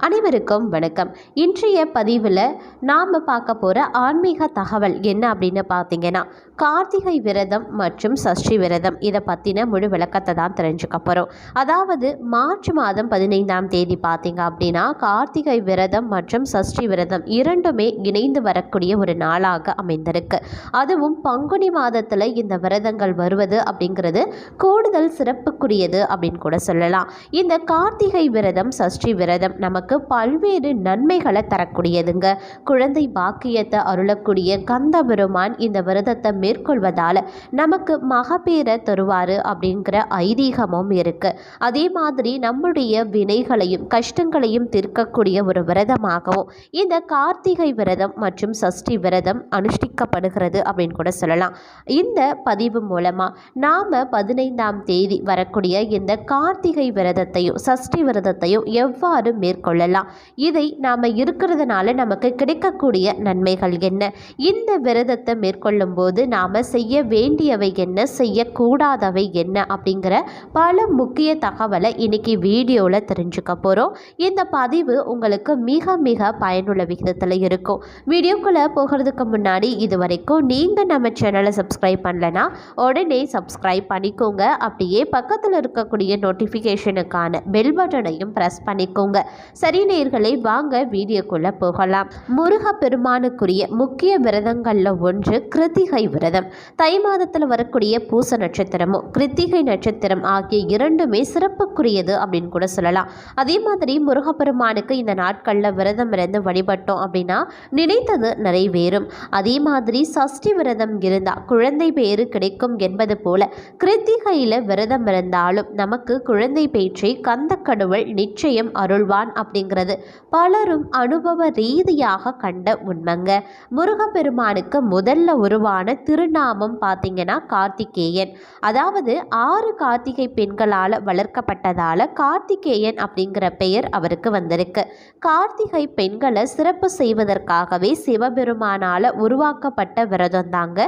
அனைவருக்கும் வணக்கம். இன்றைய பதிவில் நாம் பார்க்க போகிற ஆன்மீக தகவல் என்ன அப்படின்னு பார்த்தீங்கன்னா கார்த்திகை விரதம் மற்றும் சஷ்டி விரதம் இதை பற்றின முழு விளக்கத்தை தான் தெரிஞ்சுக்க போகிறோம் அதாவது மார்ச் மாதம் பதினைந்தாம் தேதி பார்த்தீங்க அப்படின்னா கார்த்திகை விரதம் மற்றும் சஷ்டி விரதம் இரண்டுமே இணைந்து வரக்கூடிய ஒரு நாளாக அமைந்திருக்கு. அதுவும் பங்குனி மாதத்தில் இந்த விரதங்கள் வருவது அப்படிங்கிறது கூடுதல் சிறப்புக்குரியது அப்படின்னு கூட சொல்லலாம். இந்த கார்த்திகை விரதம் சஷ்டி விரதம் நமக்கு பல்வேறு நன்மைகளை தரக்கூடியதுங்க. குழந்தை பாக்கியத்தை அருளக்கூடிய கந்த பெருமான் இந்த விரதத்தை மேற்கொள்வதால் நமக்கு மகப்பேரை தருவார் அப்படிங்கிற ஐதீகமும் இருக்கு. அதே மாதிரி நம்முடைய வினைகளையும் கஷ்டங்களையும் தீர்க்கக்கூடிய ஒரு விரதமாகவும் இந்த கார்த்திகை விரதம் மற்றும் சஷ்டி விரதம் அனுஷ்டிக்கப்படுகிறது அப்படின்னு கூட சொல்லலாம். இந்த பதிவு மூலமாக நாம் பதினைந்தாம் தேதி வரக்கூடிய இந்த கார்த்திகை விரதத்தையும் சஷ்டி விரதத்தையும் எவ்வாறு கொள்ளலாம். இதை நாம் இருக்கிறதுனால நமக்கு கிடைக்கக்கூடிய நன்மைகள் என்ன? இந்த விரதத்தை மேற்கொள்ளும் போது நாம் செய்ய வேண்டியவை என்ன? செய்யக்கூடாதவை என்ன? அப்படிங்கிற பல முக்கிய தகவலை இன்னைக்கு வீடியோவில் தெரிஞ்சுக்க போகிறோம் இந்த பதிவு உங்களுக்கு மிக மிக பயனுள்ள விகிதத்தில் இருக்கும். வீடியோக்குள்ளே போகிறதுக்கு முன்னாடி இது வரைக்கும் நீங்கள் நம்ம சேனலை சப்ஸ்கிரைப் பண்ணலனா உடனே சப்ஸ்கிரைப் பண்ணிக்கோங்க. அப்படியே பக்கத்தில் இருக்கக்கூடிய நோட்டிஃபிகேஷனுக்கான பெல் பட்டனையும் ப்ரெஸ் பண்ணிக்கோங்க. சரி நேர்களை வாங்க வீடியோக்குள்ளே போகலாம். முருக பெருமானுக்குரிய முக்கிய விரதங்களில் ஒன்று கிருத்திகை விரதம். தை மாதத்தில் வரக்கூடிய பூச நட்சத்திரமும் கிருத்திகை நட்சத்திரம் ஆகிய இரண்டுமே சிறப்புக்குரியது அப்படின்னு கூட சொல்லலாம். அதே மாதிரி முருகப்பெருமானுக்கு இந்த நாட்களில் விரதம் இருந்து வழிபட்டோம் அப்படின்னா நினைத்தது நிறைவேறும். அதே மாதிரி சஷ்டி விரதம் இருந்தால் குழந்தை பேரு கிடைக்கும் என்பது போல கிருத்திகையில் விரதம் இருந்தாலும் நமக்கு குழந்தை பேச்சை கந்த கடவுள் நிச்சயம் அருள்வான் அப்படிங்கிறது பலரும் அனுபவ ரீதியாக கண்ட உண்மைங்க. முருகப்பெருமானுக்கு முதல்ல உருவான திருநாமம் பார்த்தீங்கன்னா கார்த்திகேயன். அதாவது ஆறு கார்த்திகை பெண்களால் வளர்க்கப்பட்டதால கார்த்திகேயன் அப்படிங்கிற பெயர் அவருக்கு வந்திருக்கு. கார்த்திகை பெண்களை சிறப்பு செய்வதற்காகவே சிவபெருமானால் உருவாக்கப்பட்ட விரதம் தாங்க.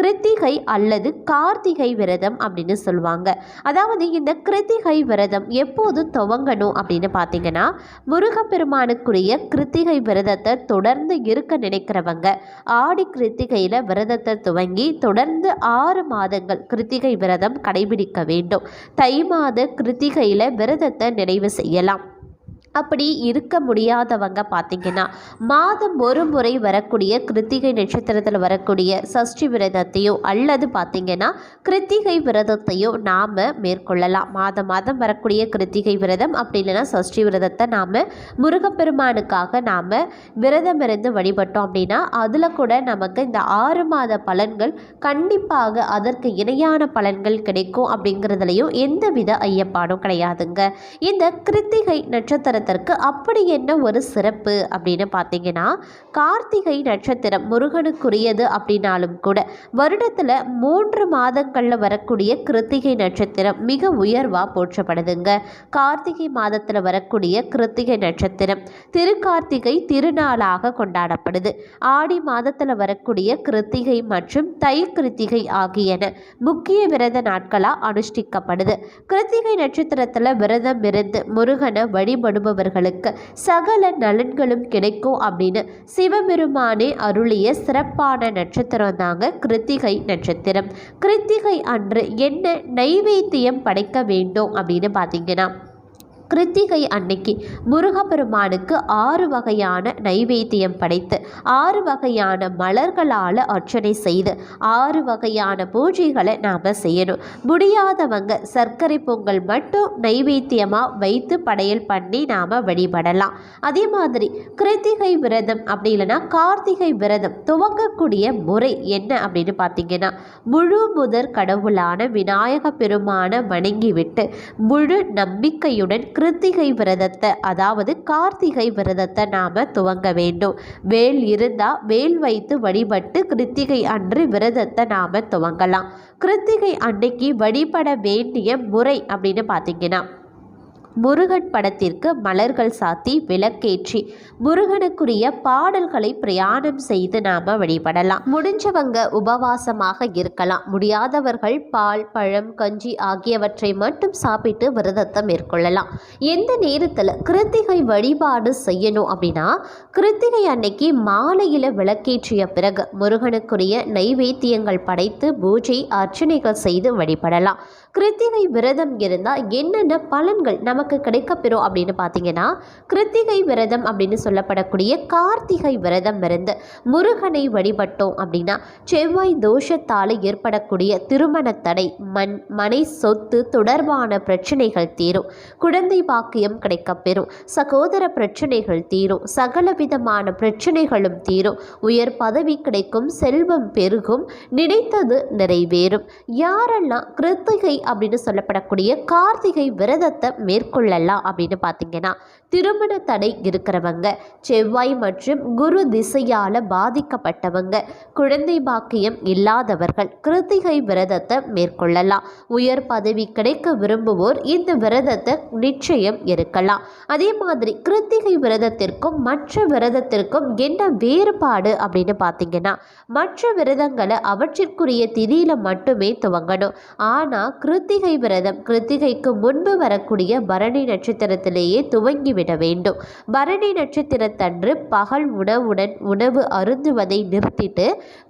கிருத்திகை அல்லது கார்த்திகை விரதம் அப்படின்னு சொல்லுவாங்க. அதாவது இந்த கிருத்திகை விரதம் எப்போது துவங்கணும் அப்படின்னு பார்த்தீங்கன்னா முருகப்பெருமானுக்குரிய கிருத்திகை விரதத்தை தொடர்ந்து இருக்க நினைக்கிறவங்க ஆடி கிருத்திகையில் விரதத்தை துவங்கி தொடர்ந்து ஆறு மாதங்கள் கிருத்திகை விரதம் கடைபிடிக்க வேண்டும். தை மாத கிருத்திகையில் விரதத்தை நிறைவு செய்யலாம். அப்படி இருக்க முடியாதவங்க பார்த்தீங்கன்னா மாதம் ஒரு முறை வரக்கூடிய கிருத்திகை நட்சத்திரத்தில் வரக்கூடிய சஷ்டி விரதத்தையோ அல்லது பார்த்தீங்கன்னா கிருத்திகை விரதத்தையோ நாம் மேற்கொள்ளலாம். மாதம் மாதம் வரக்கூடிய கிருத்திகை விரதம் அப்படி இல்லைன்னா சஷ்டி விரதத்தை நாம் முருகப்பெருமானுக்காக நாம் விரதம் இருந்து வழிபட்டோம் அப்படின்னா அதில் கூட நமக்கு இந்த ஆறு மாத பலன்கள் கண்டிப்பாக அதற்கு இணையான பலன்கள் கிடைக்கும் அப்படிங்கிறதுலையும் எந்தவித ஐயப்பாடும் கிடையாதுங்க. இந்த கிருத்திகை நட்சத்திரத்திற்கு அப்படி என்ன ஒரு சிறப்பு அப்படின்னு பார்த்தீங்கன்னா கார்த்திகை நட்சத்திரம் முருகனுக்குரியது அப்படின்னாலும் கூட வருடத்தில் மூன்று மாதங்களில் வரக்கூடிய கிருத்திகை நட்சத்திரம் மிக உயர்வாக போற்றப்படுதுங்க. கார்த்திகை மாதத்தில் வரக்கூடிய கிருத்திகை நட்சத்திரம் திருக்கார்த்திகை திருநாளாக கொண்டாடப்படுது. ஆடி மாதத்தில் வரக்கூடிய கிருத்திகை மற்றும் தை கிருத்திகை ஆகியன முக்கிய விரத நாட்களாக அனுஷ்டிக்கப்படுது. கிருத்திகை நட்சத்திரத்தில் விரதம் இருந்து முருகனை வருபவர்களுக்கு சகல நலன்களும் கிடைக்கும் அப்படின்னு சிவபெருமானே அருளிய சிறப்பான நட்சத்திரம் தாங்க கிருத்திகை நட்சத்திரம். கிருத்திகை அன்று என்ன நைவேத்தியம் படைக்க வேண்டும் அப்படின்னு பார்த்தீங்கன்னா கிருத்திகை அன்னைக்கு முருகப்பெருமானுக்கு ஆறு வகையான நைவேத்தியம் படைத்து ஆறு வகையான மலர்களால் அர்ச்சனை செய்து ஆறு வகையான பூஜைகளை நாம் செய்யணும். முடியாதவங்க சர்க்கரை பொங்கல் மட்டும் நைவேத்தியமாக வைத்து படையல் பண்ணி நாம் வழிபடலாம். அதே மாதிரி கிருத்திகை விரதம் அப்படி இல்லைன்னா கார்த்திகை விரதம் துவங்கக்கூடிய முறை என்ன அப்படின்னு பார்த்தீங்கன்னா முழு முதற் கடவுளான விநாயக பெருமான வணங்கிவிட்டு முழு நம்பிக்கையுடன் கிருத்திகை விரதத்தை அதாவது கார்த்திகை விரதத்தை நாம் துவங்க வேண்டும். வேல் இருந்தால் வேல் வைத்து வழிபட்டு கிருத்திகை அன்று விரதத்தை நாம் துவங்கலாம். கிருத்திகை அன்னைக்கு வழிபட வேண்டிய முறை அப்படின்னு பார்த்தீங்கன்னா முருகன் படத்திற்கு மலர்கள் சாத்தி விளக்கேற்றி முருகனுக்குரிய பாடல்களை பிரயாணம் செய்து நாம வழிபடலாம். முடிஞ்சவங்க உபவாசமாக இருக்கலாம். முடியாதவர்கள் பால் பழம் கஞ்சி ஆகியவற்றை மட்டும் சாப்பிட்டு விரதத்தை மேற்கொள்ளலாம். எந்த நேரத்தில் கிருத்திகை வழிபாடு செய்யணும் அப்படின்னா கிருத்திகை அன்னைக்கு மாலையில் விளக்கேற்றிய பிறகு முருகனுக்குரிய நைவேத்தியங்கள் படைத்து பூஜை அர்ச்சனைகள் செய்து வழிபடலாம். கிருத்திகை விரதம் இருந்தால் என்னென்ன பலன்கள் நமக்கு கிடைக்கப்பெறும் அப்படின்னு பார்த்தீங்கன்னா கிருத்திகை விரதம் அப்படின்னு சொல்லப்படக்கூடிய கார்த்திகை விரதம் இருந்து முருகனை வழிபட்டோம் அப்படின்னா செவ்வாய் தோஷத்தால் ஏற்படக்கூடிய திருமண தடை மண் மனை சொத்து தொடர்பான பிரச்சனைகள் தீரும். குழந்தை பாக்கியம் கிடைக்கப்பெறும். சகோதர பிரச்சனைகள் தீரும். சகல விதமான பிரச்சனைகளும் தீரும். உயர் பதவி கிடைக்கும். செல்வம் பெருகும். நினைத்தது நிறைவேறும். யாரெல்லாம் கிருத்திகை அப்படின்னு சொல்லப்படக்கூடிய கார்த்திகை விரதத்தை மேற்கொள்ளலாம் அப்படின்னு பார்த்தீங்கன்னா திருமண தடை இருக்கிறவங்க செவ்வாய் மற்றும் குரு திசையால் பாதிக்கப்பட்டவங்க குழந்தை பாக்கியம் இல்லாதவர்கள் கிருத்திகை விரதத்தை மேற்கொள்ளலாம். உயர் பதவி கிடைக்க விரும்புவோர் இந்த விரதத்தை நிச்சயம் இருக்கலாம் அதே மாதிரி கிருத்திகை விரதத்திற்கும் மற்ற விரதத்திற்கும் என்ன வேறுபாடு அப்படின்னு பார்த்தீங்கன்னா மற்ற விரதங்களை அவற்றிற்குரிய திதியில மட்டுமே துவங்கணும். ஆனால் கிருத்திகை விரதம் கிருத்திகைக்கு முன்பு வரக்கூடிய பரணி நட்சத்திரத்திலேயே துவங்கி விட வேண்டும். பரணி நட்சத்திரத்தன்று பகல் உணவுடன் உணவு அருந்துவதை நிறுத்திட்டு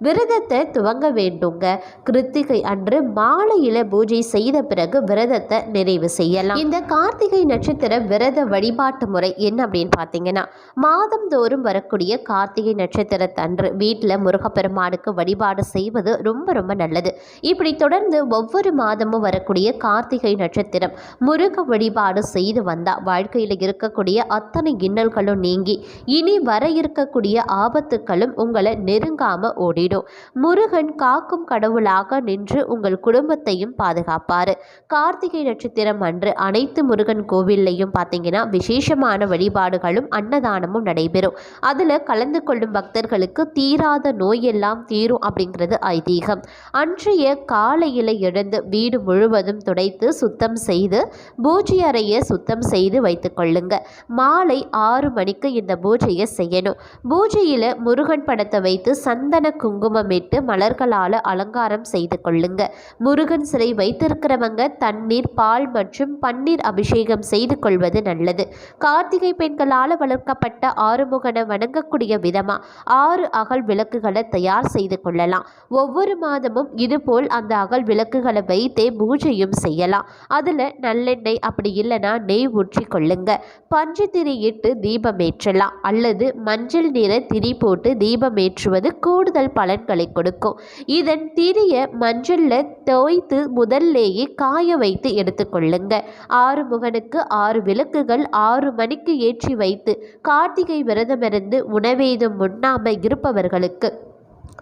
விரதத்தை துவங்க வேண்டுங்க. கிருத்திகை அன்று மாலையில பூஜை செய்த பிறகு விரதத்தை நிறைவு செய்யலாம். இந்த கார்த்திகை நட்சத்திர விரத வழிபாட்டு முறை என்ன அப்படின்னு பார்த்தீங்கன்னா மாதந்தோறும் வரக்கூடிய கார்த்திகை நட்சத்திரத்தன்று வீட்டில் முருகப்பெருமானுக்கு வழிபாடு செய்வது ரொம்ப ரொம்ப நல்லது. இப்படி தொடர்ந்து ஒவ்வொரு மாதமும் வரக்கூடிய கார்த்திகை நட்சத்திரம் முருக வழிபாடு செய்து வந்தால் வாழ்க்கையில் இருக்கக்கூடிய அத்தனை இன்னல்களும் நீங்கி இனி வர இருக்கக்கூடிய ஆபத்துக்களும் உங்களை நெருங்காம ஓடிடும். முருகன் காக்கும் கடவுளாக நின்று உங்கள் குடும்பத்தையும் பாதுகாப்பார். கார்த்திகை நட்சத்திரம் அன்று அனைத்து முருகன் கோவில்லையும் பார்த்தீங்கன்னா விசேஷமான வழிபாடுகளும் அன்னதானமும் நடைபெறும். அதில் கலந்து கொள்ளும் பக்தர்களுக்கு தீராத நோயெல்லாம் தீரும் அப்படிங்கிறது ஐதீகம். அன்றைய காலையில் எழுந்து வீடு முழுவதும் துடைத்து சுத்தம் செய்து பூஜை அறையை சுத்தம் செய்து வைத்து கொள்ளுங்க. மாலை ஆறு மணிக்கு இந்த பூஜையை செய்யணும். பூஜையில் முருகன் படத்தை வைத்து சந்தன குங்குமம் இட்டு மலர்களால் அலங்காரம் செய்து கொள்ளுங்க. முருகன் சிலை வைத்திருக்கிறவங்க தண்ணீர் பால் மற்றும் பன்னீர் அபிஷேகம் செய்து கொள்வது நல்லது. கார்த்திகை பெண்களால் வளர்க்கப்பட்ட ஆறுமுகனை வணங்கக்கூடிய விதமாக ஆறு அகல் விளக்குகளை தயார் செய்து கொள்ளலாம். ஒவ்வொரு மாதமும் இதுபோல் அந்த அகல் விளக்குகளை வைத்தே பூஜையும் செய்யலாம். அதில் நல்லெண்ணெய் அப்படி இல்லைன்னா நெய் ஊற்றி கொள்ளுங்க. பஞ்சு திரியிட்டு இட்டு தீபம் ஏற்றலாம் அல்லது மஞ்சள் நிற திரி போட்டு தீபம் ஏற்றுவது கூடுதல் பலன்களை கொடுக்கும். இதன் திரிய மஞ்சளில் தோய்த்து முதல்லேயே காய வைத்து எடுத்துக்கொள்ளுங்க ஆறு முகனுக்கு ஆறு விளக்குகள் ஆறு மணிக்கு ஏற்றி வைத்து கார்த்திகை விரதமிருந்து உணவேதும் உண்ணாமல் இருப்பவர்களுக்கு.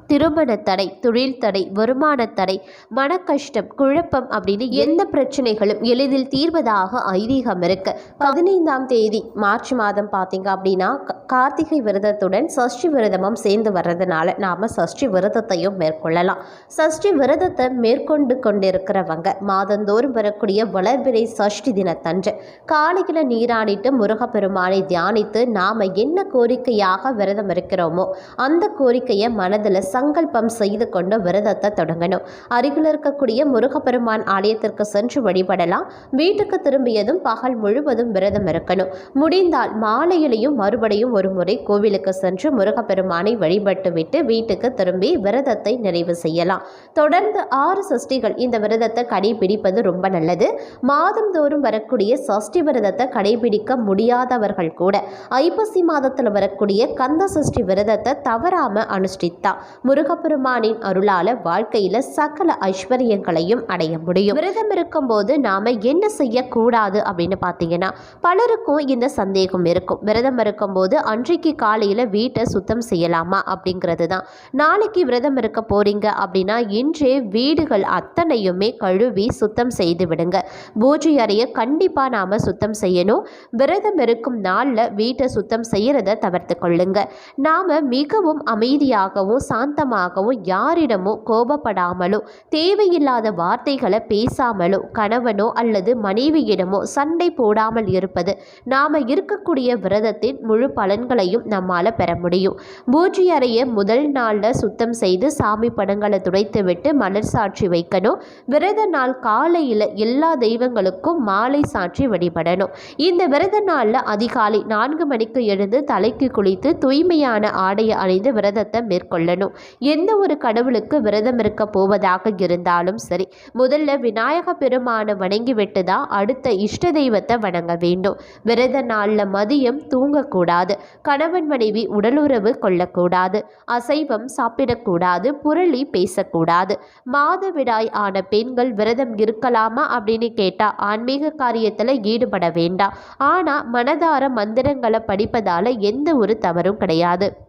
திருமண தடை தொழில் தடை வருமான தடை மனக்கஷ்டம் குழப்பம் அப்படின்னு எந்த பிரச்சனைகளும் எளிதில் தீர்வதாக ஐதீகம் இருக்கு. பதினைந்தாம் தேதி மார்ச் மாதம் பார்த்தீங்க அப்படின்னா கார்த்திகை விரதத்துடன் சஷ்டி விரதமும் சேர்ந்து வர்றதுனால நாம் சஷ்டி விரதத்தையும் மேற்கொள்ளலாம். சஷ்டி விரதத்தை மேற்கொண்டு கொண்டிருக்கிறவங்க மாதந்தோறும் வரக்கூடிய வளர்பிறை சஷ்டி தினத்தன்று காலையில் நீராடிட்டு முருகப்பெருமானை தியானித்து நாம் என்ன கோரிக்கையாக விரதம் இருக்கிறோமோ அந்த கோரிக்கையை மனதில் சங்கல்பம் செய்து கொண்டு விரதத்தை தொடங்கணும். அருகில் இருக்கக்கூடிய முருகப்பெருமான் ஆலயத்திற்கு சென்று வழிபடலாம். வீட்டுக்கு திரும்பியதும் பகல் முழுவதும் விரதம் இருக்கணும். முடிந்தால் மாலையிலையும் மறுபடியும் ஒரு முறை கோவிலுக்கு சென்று முருகப்பெருமானை வழிபட்டு விட்டு வீட்டுக்கு திரும்பி விரதத்தை நிறைவு செய்யலாம். தொடர்ந்து ஆறு சஷ்டிகள். இந்த விரதத்தை கடைபிடிப்பது ரொம்ப நல்லது. மாதந்தோறும் வரக்கூடிய சஷ்டி விரதத்தை கடைபிடிக்க முடியாதவர்கள் கூட ஐப்பசி மாதத்தில் வரக்கூடிய கந்த சஷ்டி விரதத்தை தவறாம அனுஷ்டித்தா முருகப்பெருமானின் அருளால வாழ்க்கையில சகல ஐஸ்வர்யங்களையும் அடைய முடியும். விரதம் இருக்கும்போது நாம என்ன செய்யக்கூடாது அப்படின்னு பார்த்தீங்கன்னா பலருக்கும் இந்த சந்தேகம் இருக்கும். விரதம் இருக்கும்போது அன்றைக்கு காலையில் வீட்டை சுத்தம் செய்யலாமா அப்படிங்கிறது தான் நாளைக்கு விரதம் இருக்க போகிறீங்க அப்படின்னா இன்றே வீடுகள் அத்தனையுமே கழுவி சுத்தம் செய்து விடுங்க. பூஜை அறையை கண்டிப்பாக நாம் சுத்தம் செய்யணும். விரதம் இருக்கும் நாளில் வீட்டை சுத்தம் செய்கிறத தவிர்த்து கொள்ளுங்க. நாம் மிகவும் அமைதியாகவும் சாந்தமாகவும் யாரிடமும் கோபப்படாமலும் தேவையில்லாத வார்த்தைகளை பேசாமலோ கணவனோ அல்லது மனைவியிடமோ சண்டை போடாமல் இருப்பது நாம் இருக்கக்கூடிய விரதத்தின் முழு பலன்களையும் நம்மால் பெற முடியும். பூஜை அறையை முதல் நாளில் சுத்தம் செய்து சாமி படங்களை துடைத்து விட்டு மலர் சாட்சி வைக்கணும். விரத நாள் காலையில் எல்லா தெய்வங்களுக்கும் மாலை சாற்றி வழிபடணும். இந்த விரத நாளில் அதிகாலை நான்கு மணிக்கு எழுந்து தலைக்கு குளித்து தூய்மையான ஆடையை அணிந்து விரதத்தை மேற்கொள்ளணும். எந்த ஒரு கடவுளுக்கு விரதம் இருக்க போவதாக இருந்தாலும் சரி முதல்ல விநாயக பெருமானை வணங்கிவிட்டு தான் அடுத்த இஷ்ட தெய்வத்தை வணங்க வேண்டும். விரத நாளில் மதியம் தூங்கக்கூடாது. கணவன் மனைவி உடலுறவு கொள்ளக்கூடாது. அசைவம் சாப்பிடக்கூடாது. புரளி பேசக்கூடாது. மாதவிடாய் ஆன பெண்கள் விரதம் இருக்கலாமா அப்படின்னு கேட்டால் ஆன்மீக காரியத்தில் ஈடுபட வேண்டாம். ஆனால் மனதார மந்திரங்களை படிப்பதால் எந்த ஒரு தவறும் கிடையாது.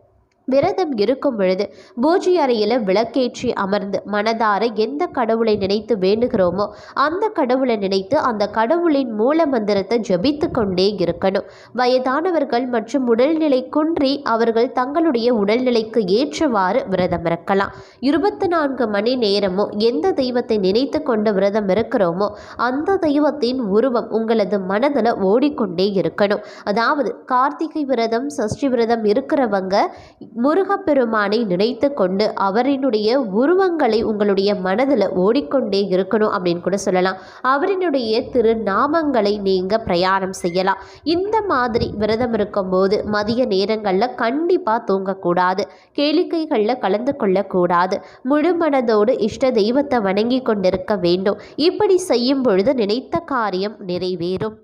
விரதம் இருக்கும் பொழுது பூஜை அறையில் விளக்கேற்றி அமர்ந்து மனதார எந்த கடவுளை நினைத்து வேண்டுகிறோமோ அந்த கடவுளை நினைத்து அந்த கடவுளின் மூல மந்திரத்தை ஜபித்து கொண்டே இருக்கணும். வயதானவர்கள் மற்றும் உடல்நிலை குன்றி அவர்கள் தங்களுடைய உடல்நிலைக்கு ஏற்றவாறு விரதம் இருக்கலாம். இருபத்தி நான்கு மணி நேரமோ எந்த தெய்வத்தை நினைத்து கொண்டு விரதம் இருக்கிறோமோ அந்த தெய்வத்தின் உருவம் உங்களது மனதில் ஓடிக்கொண்டே இருக்கணும். அதாவது கார்த்திகை விரதம் சஷ்டி விரதம் இருக்கிறவங்க முருகப்பெருமானை நினைத்து கொண்டு அவரினுடைய உருவங்களை உங்களுடைய மனதில் ஓடிக்கொண்டே இருக்கணும் அப்படின்னு கூட சொல்லலாம். அவரினுடைய திருநாமங்களை நீங்கள் பிரயாணம் செய்யலாம். இந்த மாதிரி விரதம் இருக்கும்போது மதிய நேரங்களில் கண்டிப்பாக தூங்கக்கூடாது. கேளிக்கைகளில் கலந்து கொள்ளக்கூடாது. முழு மனதோடு இஷ்ட தெய்வத்தை வணங்கி கொண்டிருக்க வேண்டும். இப்படி செய்யும் பொழுது நினைத்த காரியம் நிறைவேறும்.